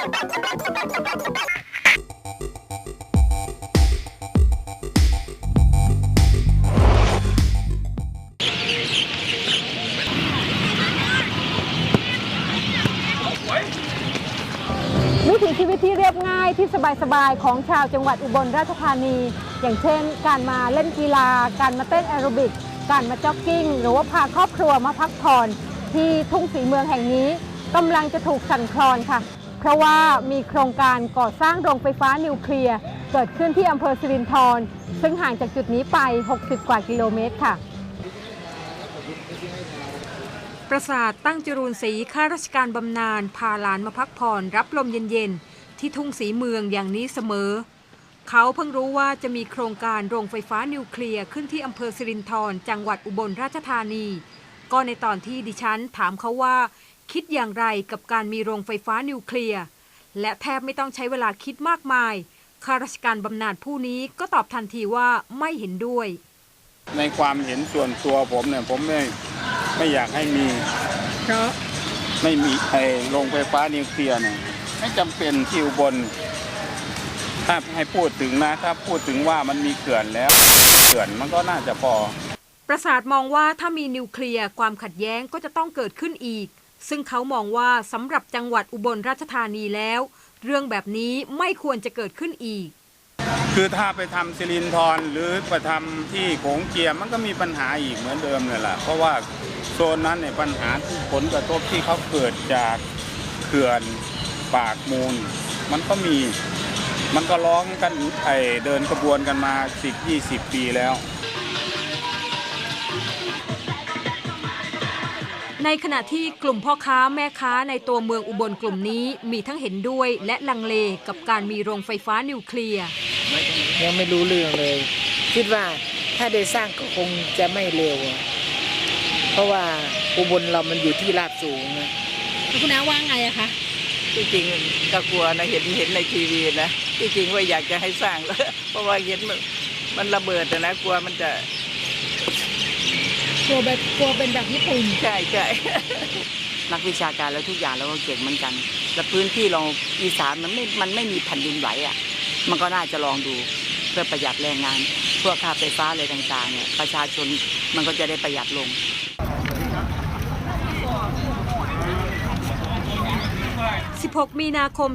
วิถีชีวิตที่เรียบง่ายที่สบายๆ ของชาวจังหวัดอุบลราชธานี อย่างเช่น การมาเล่นกีฬา การมาเต้นแอโรบิก การมาจ็อกกิ้ง หรือว่าพาครอบครัวมาพักผ่อนที่ทุ่งสีเมืองแห่งนี้กำลังจะถูกสั่นคลอนค่ะ เพราะว่ามีโครงการก่อสร้างโรงไฟฟ้านิวเคลียร์เกิดขึ้นที่อำเภอสิรินธรซึ่งห่างจากจุดนี้ไป 60 กว่ากิโลเมตรค่ะ ปราสาทตั้งจรูนศรีข้าราชการบำนาญพาหลานมาพักผ่อนรับลมเย็นๆ ที่ทุ่งสีเมืองอย่างนี้เสมอ เขาเพิ่งรู้ว่าจะมีโครงการโรงไฟฟ้านิวเคลียร์ขึ้นที่อำเภอสิรินธรจังหวัดอุบลราชธานี ก็ในตอนที่ดิฉันถามเขาว่า คิดอย่างไรกับการมีโรงไฟฟ้านิวเคลียร์ และแทบไม่ต้องใช้เวลาคิดมากมาย ข้าราชการบำนาญผู้นี้ก็ตอบทันทีว่าไม่เห็นด้วย ในความเห็นส่วนตัวผมเนี่ยผมไม่ไม่อยากให้มีเพราะไม่มีไอ้โรงไฟฟ้านิวเคลียร์เนี่ยไม่จำเป็นที่อุบลถ้าให้พูดถึงนะถ้าพูดถึงว่ามันมีเขื่อนแล้วเขื่อนมันก็น่าจะพอประสาทมองว่าถ้ามีนิวเคลียร์ความขัดแย้งก็จะต้องเกิดขึ้นอีก ซึ่งเขามองว่าสำหรับจังหวัดอุบลราชธานีแล้ว เรื่องแบบนี้ไม่ควรจะเกิดขึ้นอีก คือถ้าไปทำสิรินทรหรือไปทำที่โขงเจียมมันก็มีปัญหาอีกเหมือนเดิมเลยล่ะ เพราะว่าโซนนั้นเนี่ยปัญหาที่ผลกระทบที่เขาเกิดจากเขื่อนปากมูล มันก็มีมันก็ร้องกันไอเดินกระบวนกันมา 10 20 ปีแล้ว ในขณะที่กลุ่มพ่อค้าแม่ค้าในตัวเมืองอุบลกลุ่มนี้มีทั้งเห็นด้วยและลังเลกับการมีโรงไฟฟ้านิวเคลียร์ ยังไม่รู้เรื่องเลย คิดว่าถ้าได้สร้างก็คงจะไม่เร็วอะเพราะว่าอุบลเรามันอยู่ที่ราบสูงนะคุณน้าว่าไงอะคะที่จริงก็กลัวนะเห็นเห็นในทีวีนะที่จริงว่าอยากจะให้สร้างแล้วเพราะว่าเห็นมันมันระเบิดนะนะกลัวมันจะ กลัวแบบกลัวเป็นแบบญี่ปุ่น ใช่ใช่ นักวิชาการแล้วทุกอย่างเราก็เก่งเหมือนกัน แต่พื้นที่เราอีสานมันไม่ มันไม่มีแผ่นดินไหวอะ มันก็น่าจะลองดูเพื่อประหยัดแรงงานพวกค่าไฟฟ้าอะไรต่างๆเนี่ยประชาชนมันก็จะได้ประหยัดลง16 มีนาคม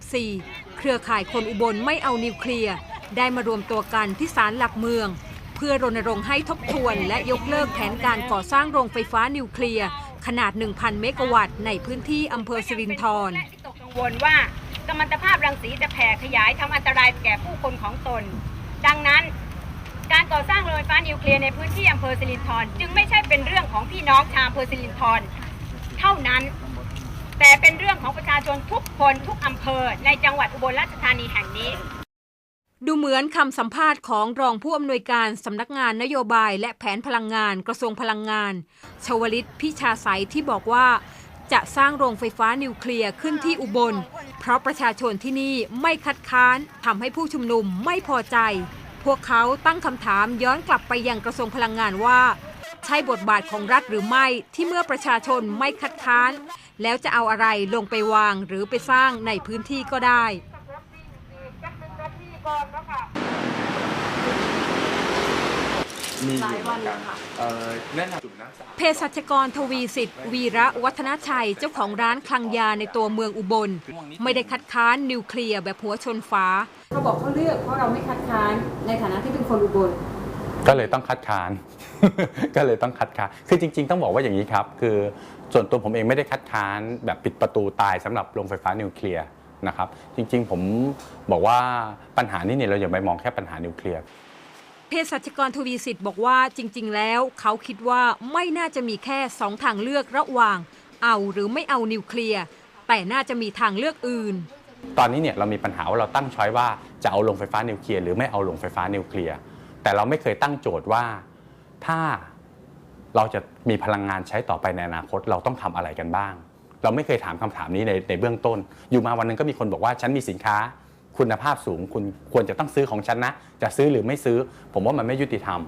2554 เครือข่ายคนอุบลไม่เอานิวเคลียร์ ได้มารวมตัวกันที่ศาลหลักเมืองเพื่อรณรงค์ให้ทบทวน และยกเลิกแผนการก่อสร้างโรงไฟฟ้านิวเคลียร์ ขนาด 1,000 เมกะวัตต์ในพื้นที่อำเภอสิรินธรและที่ตกกังวลว่ากัมมันตภาพรังสีจะแผ่ขยายทำอันตรายแก่ผู้คนของตน ดังนั้นการก่อสร้างโรงไฟฟ้านิวเคลียร์ในพื้นที่อำเภอสิรินธรจึงไม่ใช่เป็นเรื่องของพี่น้องชาวอำเภอสิรินธรเท่านั้น แต่เป็นเรื่องของประชาชนทุกคนทุกอำเภอในจังหวัดอุบลราชธานีแห่งนี้ ดูเหมือนคำสัมภาษณ์ของรองผู้อำนวยการสำนักงานนโยบายและแผนพลังงานกระทรวงพลังงาน ชวลิตพิชาใสยที่บอกว่า จะสร้างโรงไฟฟ้านิวเคลียร์ขึ้นที่อุบล เพราะประชาชนที่นี่ไม่คัดค้านทำให้ผู้ชุมนุมไม่พอใจ พวกเขาตั้งคำถามย้อนกลับไปยังกระทรวงพลังงานว่า ใช่บทบาทของรัฐหรือไม่ที่เมื่อประชาชนไม่คัดค้าน แล้วจะเอาอะไรลงไปวางหรือไปสร้างในพื้นที่ก็ได้ มีอยู่เหมือนกันเอ่อแนะนำจุดนักศึกษาเภสัชกรทวีสิทธิ์ วีระวัฒนชัย เจ้าของร้านคลังยาในตัวเมืองอุบล ไม่ได้คัดค้านนิวเคลียร์แบบหัวชนฝาเขาบอกเขาเลือกเพราะเราไม่คัดค้านในฐานะที่เป็นคนอุบล ก็เลยต้องคัดค้าน ก็เลยต้องคัดค้าน คือจริง ๆ ต้องบอกว่าอย่างนี้ครับ คือส่วนตัวผมเองไม่ได้คัดค้านแบบปิดประตูตายสำหรับโรงไฟฟ้านิวเคลียร์ นะครับ จริงๆ ผมบอกว่าปัญหานี้เนี่ยเราอย่าไปมองแค่ปัญหานิวเคลียร์เภสัชกรทวีสิทธิ์บอกว่าจริง ๆ แล้ว เขาคิดว่าไม่น่าจะมีแค่สองทางเลือกระหว่าง เอาหรือไม่เอานิวเคลียร์แต่น่าจะมีทางเลือกอื่น ตอนนี้เนี่ยเรามีปัญหาว่าเราตั้งช้อยว่าจะเอาโรงไฟฟ้านิวเคลียร์หรือไม่เอาโรงไฟฟ้านิวเคลียร์แต่เราไม่เคยตั้งโจทย์ว่าถ้าเราจะมีพลังงานใช้ต่อไปในอนาคตเราต้องทำอะไรกันบ้าง เราไม่เคยถามคำถามนี้ในในเบื้องต้น อยู่มาวันหนึงก็มีคนบอกว่าฉันมีสินค้าคุณภาพสูง คุณควรจะต้องซื้อของฉันนะ จะซื้อหรือไม่ซื้อ ผมว่ามันไม่ยุติธรรม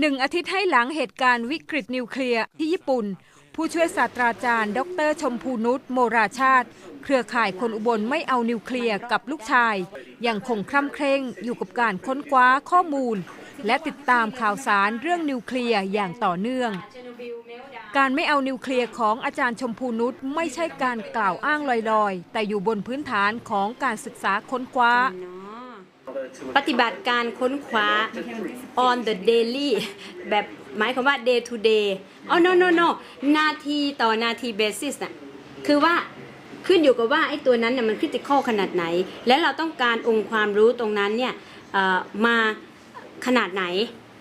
หนึ่งอาทิตย์ให้หลังเหตุการณ์วิกฤตนิวเคลียร์ที่ญี่ปุ่น ผู้ช่วยศาสตราจารย์ ดรชมพูนุชโมราชาติ เครือข่ายคนอุบลไม่เอานิวเคลียร์กับลูกชาย ยังคงคร่ำเคร่งอยู่กับการค้นคว้าข้อมูล และติดตามข่าวสารเรื่องนิวเคลียร์อย่างต่อเนื่อง การไม่เอานิวเคลียร์ของอาจารย์ชมพูนุชไม่ใช่การกล่าวอ้างลอยๆ แต่อยู่บนพื้นฐานของการศึกษาค้นคว้า ปฏิบัติการค้นคว้า on the daily แบบหมายความว่า day to day อ๋อ no no no นาทีต่อนาที basis น่ะคือว่าขึ้นอยู่กับว่าไอ้ตัวนั้นน่ะมัน critical ขนาดไหน และเราต้องการองค์ความรู้ตรงนั้นเนี่ยมาขนาดไหน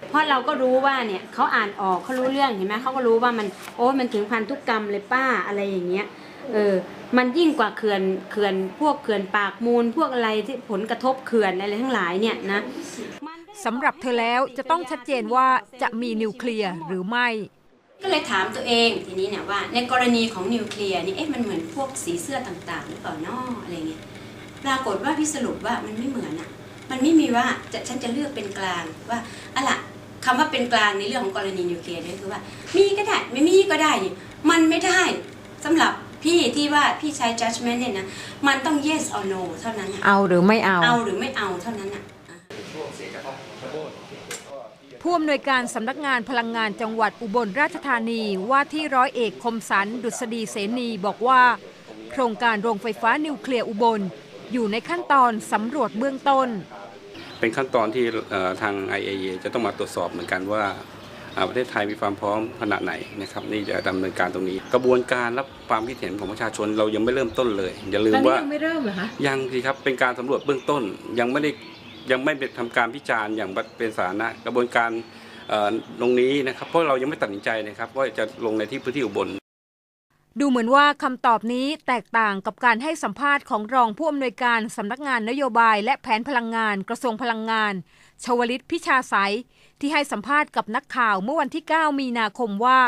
เพราะเราก็รู้ว่าเนี่ยเขาอ่านออกเขารู้เรื่องเห็นไหมเขาก็รู้ว่ามันโอ้ยมันถึงพันธุกรรมเลยป้าอะไรอย่างเงี้ยเออมันยิ่งกว่าเขื่อนเขื่อนพวกเขื่อนปากมูล พวกอะไรที่ผลกระทบเขื่อนอะไรทั้งหลายเนี่ยนะสำหรับเธอแล้วจะต้องชัดเจนว่าจะมีนิวเคลียร์หรือไม่ ก็เลยถามตัวเองทีนี้เนี่ยว่า ในกรณีของนิวเคลียร์นี่เอ๊ะมันเหมือนพวกสีเสื้อต่างๆหรือเปล่านาะอะไรเงี้ยปรากฏว่าพี่สรุปว่ามันไม่เหมือนอะมันไม่มีว่าจะฉันจะเลือกเป็นกลางว่าอะล่ะ คำว่าเป็นกลางในเรื่องของกรณีนิวเคลียร์เนี่ยคือว่า มีก็ได้ไม่มีก็ได้นี่มันไม่ได้สำหรับพี่ที่ว่าพี่ใช้ judgment เนี่ยนะมันต้อง yes or no เท่านั้นอะเอาหรือไม่เอาเอาหรือไม่เอาเท่านั้นอะผู้อำนวยการสำนักงานพลังงานจังหวัดอุบลราชธานีว่าที่ร้อยเอกคมสันดุษฎีเสนีบอกว่า โครงการโรงไฟฟ้านิวเคลียร์อุบล อยู่ในขั้นตอนสำรวจเบื้องต้น เป็นขั้นตอนที่เอ่อทาง IAEA จะต้องมาตรวจสอบเหมือนกันว่าอ่าประเทศไทยมีความพร้อมขนาดไหนนะครับนี่จะดำเนินการตรงนี้ กระบวนการรับความคิดเห็นของประชาชนเรายังไม่เริ่มต้นเลย อย่าลืมว่ายังไม่เริ่มเหรอคะยังสิครับเป็นการสำรวจเบื้องต้นยังไม่ได้ยังไม่ได้ทำการพิจารณ์อย่างเป็นสาธารณะกระบวนการเอ่อตรงนี้นะครับเพราะเรายังไม่ตัดสินใจนะครับว่าจะลงในที่พื้นที่อุบล ดูเหมือนว่าคำตอบนี้แตกต่างกับการให้สัมภาษณ์ของรองผู้อำนวยการสำนักงานนโยบายและแผนพลังงานกระทรวงพลังงาน ชวลิตพิชาสายที่ให้สัมภาษณ์กับนักข่าวเมื่อวันที่ 9 มีนาคมว่า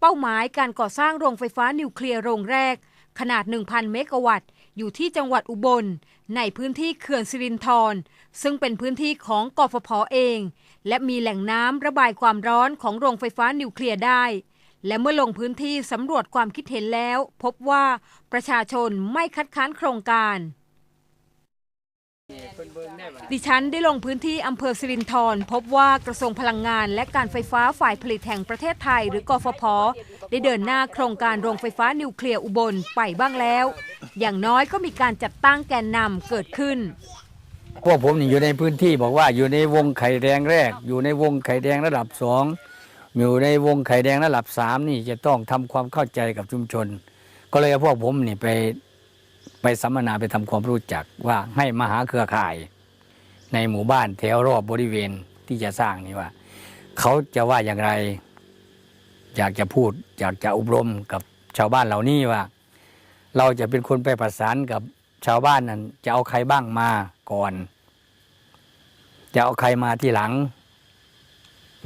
เป้าหมายการก่อสร้างโรงไฟฟ้านิวเคลียร์โรงแรก ขนาด 1,000 เมกะวัตต์ อยู่ที่จังหวัดอุบล ในพื้นที่เขื่อนสิรินธรซึ่งเป็นพื้นที่ของกฟผเอง และมีแหล่งน้ำระบายความร้อนของโรงไฟฟ้านิวเคลียร์ได้ และเมื่อลงพื้นที่สำรวจความคิดเห็นแล้ว พบว่าประชาชนไม่คัดค้านโครงการ ดิฉันได้ลงพื้นที่อำเภอสิรินธรพบว่ากระทรวงพลังงาน และการไฟฟ้าฝ่ายผลิตแห่งประเทศไทย หรือกฟผ ได้เดินหน้าโครงการโรงไฟฟ้านิวเคลียร์อุบลไปบ้างแล้ว อย่างน้อยก็มีการจัดตั้งแกนนำเกิดขึ้นพวกผมนี่อยู่ในพื้นที่บอกว่าอยู่ในวงไข่แดงแรก อยู่ในวงไข่แดงระดับสอง อยู่ในวงไข่แดงระดับสามนี่จะต้องทำความเข้าใจกับชุมชน ก็เลยพวกผมนี่ไปไปสัมมนาไปทำความรู้จักว่าให้มาหาเครือข่าย ในหมู่บ้านแถวรอบบริเวณที่จะสร้างนี่ว่า เขาจะว่าอย่างไร อยากจะพูด อยากจะอบรมกับชาวบ้านเหล่านี้ว่า เราจะเป็นคนไปประสานกับชาวบ้านนั้นจะเอาใครบ้างมาก่อน จะเอาใครมาที่หลัง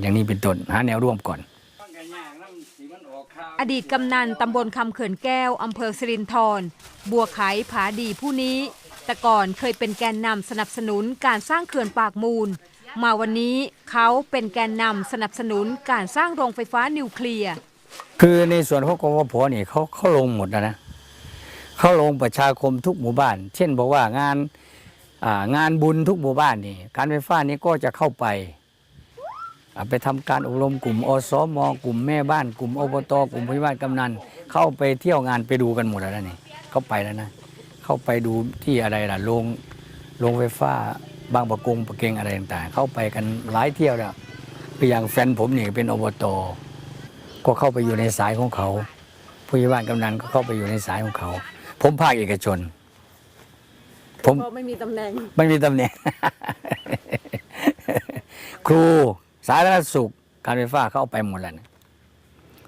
อย่างนี้เป็นต้นหาแนวร่วมก่อน อดีตกำนันตำบลคำเขื่อนแก้วอำเภอสิรินธรบัวไขผาดีผู้นี้ แต่ก่อนเคยเป็นแกนนำสนับสนุนการสร้างเขื่อนปากมูล มาวันนี้เขาเป็นแกนนำสนับสนุนการสร้างโรงไฟฟ้านิวเคลียร์คือในส่วนของกฟผนี่เขาเขาลงหมดแล้วนะเขาลงประชาคมทุกหมู่บ้าน เช่นบอกว่างานอ่างานบุญทุกหมู่บ้านนี่การไฟฟ้านี้ก็จะเข้าไปอ่า ไปทำการอบรมกลุ่มอสมกลุ่มแม่บ้านกลุ่มอบตกลุ่มผู้ใหญ่บ้านกำนันเข้าไปเที่ยวงานไปดูกันหมดแล้วนะนี่เข้าไปแล้วนะ เข้าไปดูที่อะไรล่ะโรงโรงไฟฟ้าบางประกงประเกงอะไรต่างๆ เข้าไปกันหลายเที่ยวแล้วคืออย่างแฟนผมนี่เป็นอบตก็เข้าไปอยู่ในสายของเขา ผู้ใหญ่บ้านกำนันก็เข้าไปอยู่ในสายของเขา ผมภาคเอกชน ผมไม่มีตำแหน่งไม่มีตำแหน่ง ครู สายราชสุขการไฟฟ้าเข้าไปหมดแล้วนะ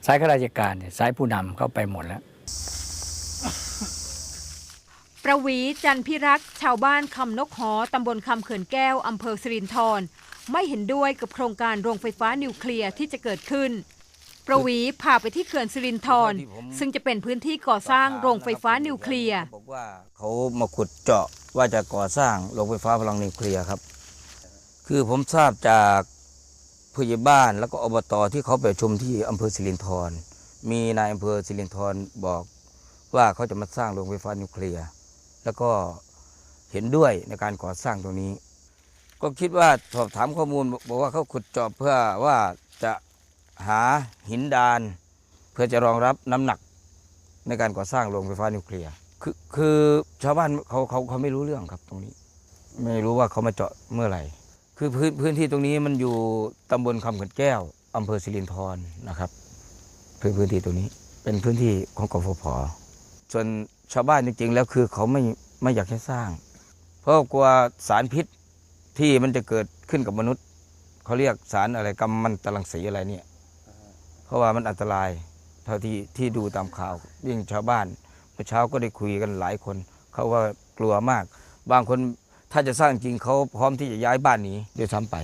สายข้าราชการเนี่ยสายผู้นำเข้าไปหมดแล้ว ประวีจันพิรักษ์ชาวบ้านคำนกหอตำบลคำเขื่อนแก้วอำเภอสิรินธรไม่เห็นด้วยกับโครงการโรงไฟฟ้านิวเคลียร์ที่จะเกิดขึ้น ประวีพาไปที่เขื่อนสิรินธรซึ่งจะเป็นพื้นที่ก่อสร้างโรงไฟฟ้านิวเคลียร์ บอกว่าเขามาขุดเจาะว่าจะก่อสร้างโรงไฟฟ้าพลังนิวเคลียร์ครับ คือผมทราบจาก ผู้ใหญ่บ้านแล้วก็อบตที่เขาไปชุมที่อำเภอสิรินธรมีนายอำเภอสิรินธรบอกว่าเขาจะมาสร้างโรงไฟฟ้านิวเคลียร์แล้วก็เห็นด้วยในการก่อสร้างตรงนี้ ก็คิดว่าสอบถามข้อมูลบอกว่าเขาขุดเจาะเพื่อว่าจะหาหินดาน เพื่อจะรองรับน้ำหนักในการก่อสร้างโรงไฟฟ้านิวเคลียร์คือคือชาวบ้านเขาเขาเขาไม่รู้เรื่องครับตรงนี้ ไม่รู้ว่าเขามาเจาะเมื่อไหร่ คือพื้นพื้นที่ตรงนี้มันอยู่ตำบลคำขันแก้วอำเภอสิรินธรนะครับพื้นพื้นที่ตรงนี้เป็นพื้นที่ของกฟผส่วนชาวบ้านจริงๆ แล้วคือเขาไม่ไม่อยากให้สร้าง เพราะกลัวสารพิษที่มันจะเกิดขึ้นกับมนุษย์ เขาเรียกสารอะไรกัมมันตรังสีอะไรเนี่ย เพราะว่ามันอันตราย เท่าที่ที่ดูตามข่าวยิ่งชาวบ้านเมื่อเช้าก็ได้คุยกันหลายคน เขาว่ากลัวมาก บางคน ถ้าจะสร้างจริงเขาพร้อมที่จะย้ายบ้านหนีด้วยซ้ำไป